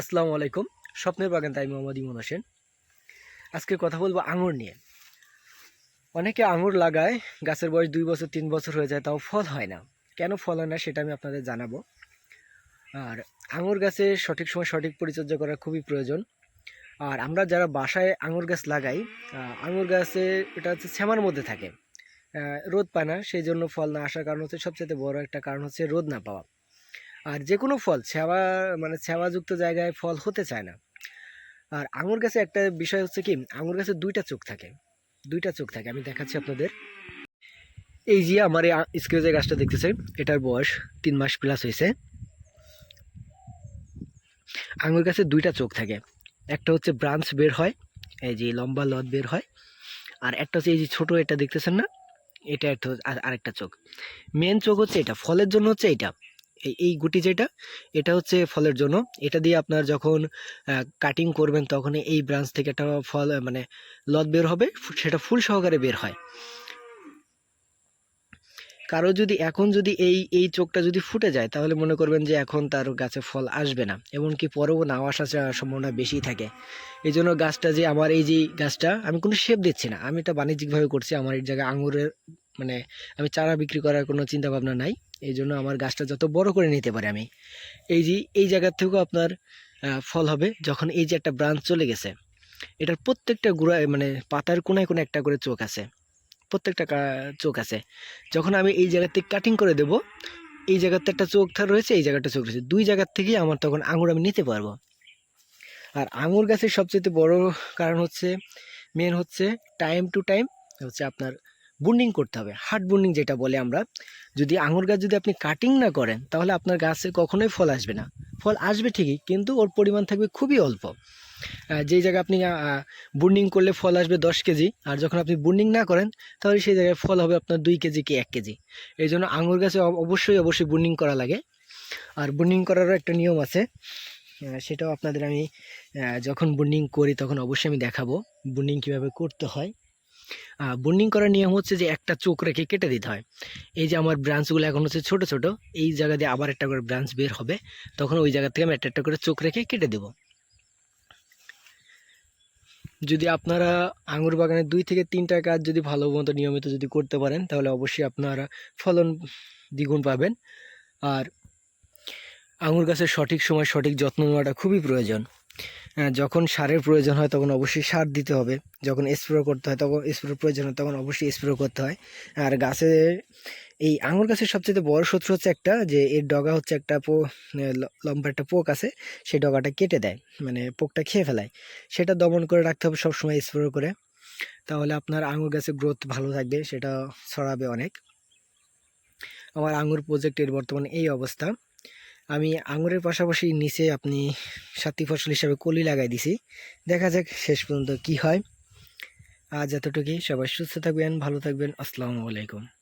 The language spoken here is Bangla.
আসসালামু আলাইকুম। স্বপ্নের বাগান, তাই মোহাম্মদ ইমন হোসেন। আজকে কথা বলব আঙুর নিয়ে। অনেকে আঙুর লাগায়, গাছের বয়স দুই বছর, তিন বছর হয়ে যায়, তাও ফল হয় না। কেন ফল হয় না সেটা আমি আপনাদের জানাব। আর আঙুর গাছে সঠিক সময় সঠিক পরিচর্যা করা খুবই প্রয়োজন। আর আমরা যারা বাসায় আঙুর গাছ লাগাই আঙুর গাছে এটা হচ্ছে শ্যামার মধ্যে থাকে। রোদ পায় না, সেই জন্য ফল না আসার কারণ হচ্ছে সবচেয়ে বড় একটা কারণ হচ্ছে রোদ না পাওয়া। আর যে কোনো ফল ছেঁয়া মানে ছেঁয়াযুক্ত জায়গায় ফল হতে চায় না। আর আঙুর গাছে একটা বিষয় হচ্ছে কি, আঙুর গাছে দুইটা চোখ থাকে, দুইটা চোখ থাকে। আমি দেখাচ্ছি আপনাদের। এই যে আমার এই স্ক্রিনে যে গাছটা দেখতেছেন, এটার বয়স তিন মাস প্লাস হয়েছে। আঙুর গাছে দুইটা চোখ থাকে। একটা হচ্ছে ব্রাঞ্চ বের হয়, এই যে লম্বা লদ বের হয়, আর একটা হচ্ছে এই যে ছোটো এটা দেখতেছেন না, এটা একটা আর- আরেকটা চোখ। মেন চোখ হচ্ছে এটা, ফলের জন্য হচ্ছে এইটা এই এই গুটি যেটা, এটা হচ্ছে ফলের জন্য। এটা দিয়ে আপনার যখন কাটিং করবেন তখন এই ব্রাঞ্চ থেকে একটা ফল মানে লত বের হবে সেটা ফুল সহকারে বের হয়। কারও যদি, এখন যদি এই এই চোখটা যদি ফুটে যায়, তাহলে মনে করবেন যে এখন তার গাছে ফল আসবে না, এমনকি পরেও নাও আসার সম্ভাবনা বেশি থাকে। এই জন্য গাছটা যে, আমার এই যে গাছটা, আমি কোনো শেপ দিচ্ছি না। আমি এটা বাণিজ্যিকভাবে করছি, আমার এই জায়গায় আঙুরের মানে আমি চারা বিক্রি করার কোনো চিন্তা ভাবনা নাই। এই জন্য আমার গাছটা যত বড় করে নিতে পারি আমি, এই যে, এই জায়গার থেকেও আপনার ফল হবে যখন এই যে একটা ব্রাঞ্চ চলে গেছে। এটার প্রত্যেকটা গুড়ায় মানে পাতার কোনায় কোনো একটা করে চোখ আছে, প্রত্যেকটা চোখ আছে। যখন আমি এই জায়গা থেকে কাটিং করে দেব, এই জায়গাতে একটা চোখ রয়েছে, এই জায়গাটা চোখ রয়েছে। দুই জায়গার থেকেই আমার তখন আঙুর আমি নিতে পারব। আর আঙুর গাছের সবচেয়ে বড় কারণ হচ্ছে মেন হচ্ছে টাইম টু টাইম হচ্ছে আপনার বুন্ডিং করতে হবে। হার্ড বুন্ডিং যেটা বলে আমরা, যদি আঙুর গাছ যদি আপনি কাটিং না করেন, তাহলে আপনার গাছে কখনোই ফল আসবে না। ফল আসবে ঠিকই, কিন্তু ওর পরিমাণ থাকবে খুবই অল্প। যেই জায়গায় আপনি বুন্ডিং করলে ফল আসবে দশ কেজি, আর যখন আপনি বুন্ডিং না করেন, তাহলে সেই জায়গায় ফল হবে আপনার দুই কেজি কি এক কেজি। এই জন্য আঙুর গাছে অব- অবশ্যই অবশ্যই বুন্ডিং করা লাগে। আর বুন্ডিং করারও একটা নিয়ম আছে সেটাও আপনাদের আমি যখন বুন্ডিং করি তখন অবশ্যই আমি দেখাবো বুন্ডিং কীভাবে করতে হয়। বন্ডিং করার নিয়ম হচ্ছে যে একটা চোখ রেখে কেটে দিতে হয়। এই যে আমার ব্রাঞ্চগুলো এখন হচ্ছে ছোট ছোট, এই জায়গা দিয়ে আবার একটা করে ব্রাঞ্চ বের হবে, তখন ওই জায়গা থেকে আমি একটা একটা করে চোখ রেখে কেটে দেব। যদি আপনারা আঙুর বাগানে দুই থেকে তিনটা কাজ যদি ভালো মতো নিয়মিত যদি করতে পারেন, তাহলে অবশ্যই আপনারা ফলন দ্বিগুণ পাবেন। আর আঙুর গাছের সঠিক সময় সঠিক যত্ন নেওয়াটা খুবই প্রয়োজন। যখন সারের প্রয়োজন হয় তখন অবশ্যই সার দিতে হবে। যখন স্প্রে করতে হয় তখন স্প্রে প্রয়োজন হয় তখন অবশ্যই স্প্রে করতে হয়। আর গাছে এই আঙুর গাছের সবচেয়ে বড় শত্রু হচ্ছে একটা যে এর ডগা হচ্ছে একটা পো লম্বা একটা পোক আছে, সেই ডগাটা কেটে দেয় মানে পোকটা খেয়ে ফেলায়। সেটা দমন করে রাখতে হবে সবসময় স্প্রে করে। তাহলে আপনার আঙুর গাছের গ্রোথ ভালো থাকবে, সেটা ছড়াবে অনেক। আমার আঙুর প্রজেক্টের বর্তমানে এই অবস্থা। আমি আঙুরের পাশাপাশি নিচে আপনি সাথী ফসল হিসাবে কলি লাগাই দিছি। দেখা যাক শেষ পর্যন্ত কি হয়। আজ এতটুকুই। সবাই সুস্থ থাকবেন, ভালো থাকবেন। আসসালামু আলাইকুম।